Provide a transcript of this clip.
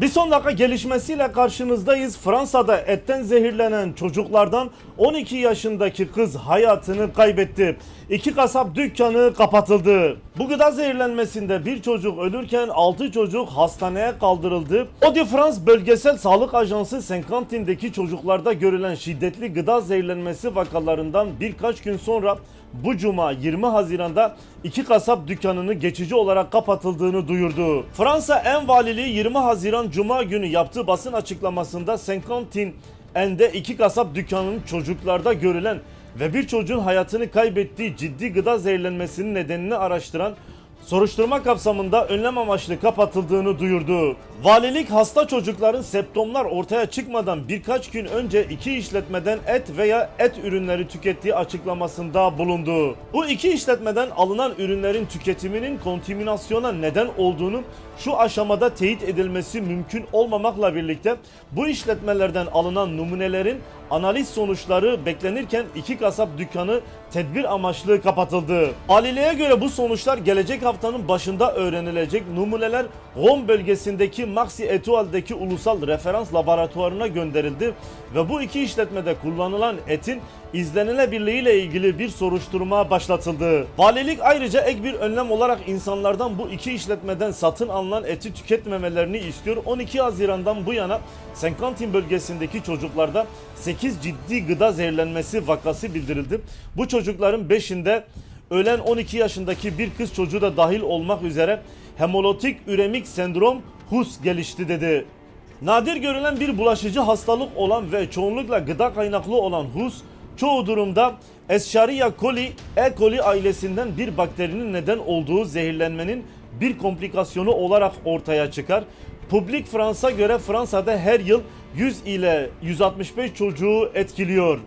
Bir son dakika gelişmesiyle karşınızdayız. Fransa'da etten zehirlenen çocuklardan 12 yaşındaki kız hayatını kaybetti. İki kasap dükkanı kapatıldı. Bu gıda zehirlenmesinde bir çocuk ölürken 6 çocuk hastaneye kaldırıldı. De France Bölgesel Sağlık Ajansı Saint-Quentin'deki çocuklarda görülen şiddetli gıda zehirlenmesi vakalarından birkaç gün sonra bu cuma 20 Haziran'da iki kasap dükkanını geçici olarak kapatıldığını duyurdu. Fransa En Valiliği 20 Haziran Cuma günü yaptığı basın açıklamasında Saint-Quentin En'de iki kasap dükkanının çocuklarda görülen ve bir çocuğun hayatını kaybettiği ciddi gıda zehirlenmesinin nedenini araştıran soruşturma kapsamında önlem amaçlı kapatıldığını duyurdu. Valilik hasta çocukların septomlar ortaya çıkmadan birkaç gün önce iki işletmeden et veya et ürünleri tükettiği açıklamasında bulundu. Bu iki işletmeden alınan ürünlerin tüketiminin kontaminasyona neden olduğunu şu aşamada teyit edilmesi mümkün olmamakla birlikte bu işletmelerden alınan numunelerin analiz sonuçları beklenirken iki kasap dükkanı tedbir amaçlı kapatıldı. Aliliğe göre bu sonuçlar gelecek haftanın başında öğrenilecek numuneler Rom bölgesindeki Maxi Etoile'deki ulusal referans laboratuvarına gönderildi ve bu iki işletmede kullanılan etin izlenilebilirliği ile ilgili bir soruşturma başlatıldı. Valilik ayrıca ek bir önlem olarak insanlardan bu iki işletmeden satın alınan eti tüketmemelerini istiyor. 12 Haziran'dan bu yana Saint-Quentin bölgesindeki çocuklarda 8 ciddi gıda zehirlenmesi vakası bildirildi. Bu çocukların 5'inde ölen 12 yaşındaki bir kız çocuğu da dahil olmak üzere hemolitik üremik sendrom HUS gelişti dedi. Nadir görülen bir bulaşıcı hastalık olan ve çoğunlukla gıda kaynaklı olan HUS çoğu durumda Escherichia coli, E. coli ailesinden bir bakterinin neden olduğu zehirlenmenin bir komplikasyonu olarak ortaya çıkar. Public France'a göre Fransa'da her yıl 100 ile 165 çocuğu etkiliyor.